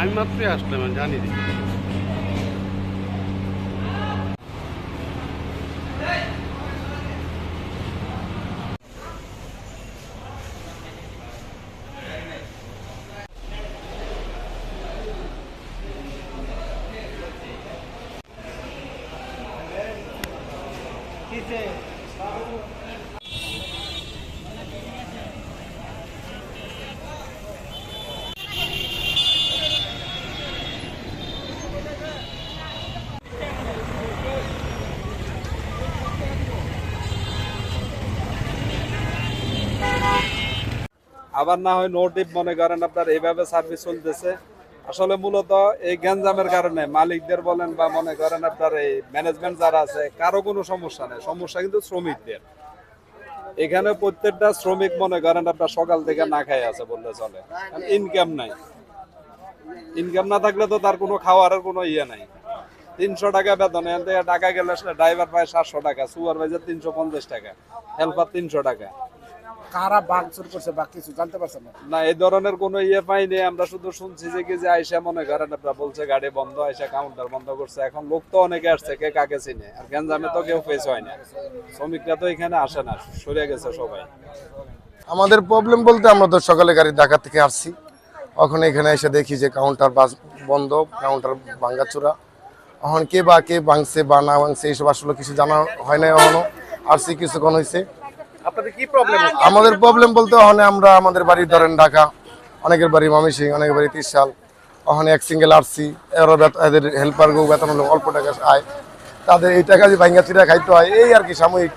আমি মাত্রই আসলাম জানি। না আবার না হয় নো মনে করেন আপনার এইভাবে সার্ভিস চলতেছে। আসলে মূলত এই গ্যাঞ্জামের কারণে মালিকদের বলেন বা মনে করেন আপনার এই ম্যানেজমেন্ট যারা আছে, কারও কোনো সমস্যা নেই। সমস্যা কিন্তু শ্রমিকদের। এখানে প্রত্যেকটা শ্রমিক মনে করেন আপনার সকাল থেকে না খাই আছে বললে চলে। ইনকাম নাই। ইনকাম না থাকলে তো তার কোনো খাওয়ার কোনো ইয়ে নাই। তিনশো টাকা বেতন, এখান থেকে টাকা গেলে ড্রাইভার পায় সাতশো টাকা, সুপারভাইজার তিনশো পঞ্চাশ টাকা হেল্পার তিনশো টাকা। কারা বাংচুর করছে বা কিছু জানতে পারছেন না? না এই ধরনের কোনো ইয়ে পাইনি আমরা শুধু শুনছি যে কি যে আইসা মনে করেন আপনারা বলছে গাড়ি বন্ধ আইসা কাউন্টার বন্ধ করছে। এখন লোক তো অনেকে আসছে কে কাকে চিনে? আর গ্যাঞ্জামে তো কেউ ফেস হয় না। শ্রমিকরা তো এখানে আসে না সরে গেছে সবাই। আমাদের প্রবলেম বলতে আমরা তো সকালে গাড়ি ঢাকা থেকে আসছি। ওখানে এখানে এসে দেখি যে কাউন্টার বাস বন্ধ কাউন্টার ভাঙ্গাচোরা এখন কে বা কে ভাঙছে বা না ভাঙছে এইসব আসলে কিছু জানা হয় না এখনও। আসছি কিছুক্ষণ হয়েছে আপনাদের কি প্রবলেম আমাদের প্রবলেম বলতে ওখানে আমরা আমাদের বাড়ি ধরেন ঢাকা অনেকের বাড়ি মামিসিং অনেকের বাড়ি তিরশাল ওখানে এক সিঙ্গেল আরসি এরা এদের হেল্পার গো বেতন হলো অল্প টাকা আয়। তাদের এই টাকা যে ভাঙ্গা চিরা খাইতে হয় এই আর কি সাময়িক।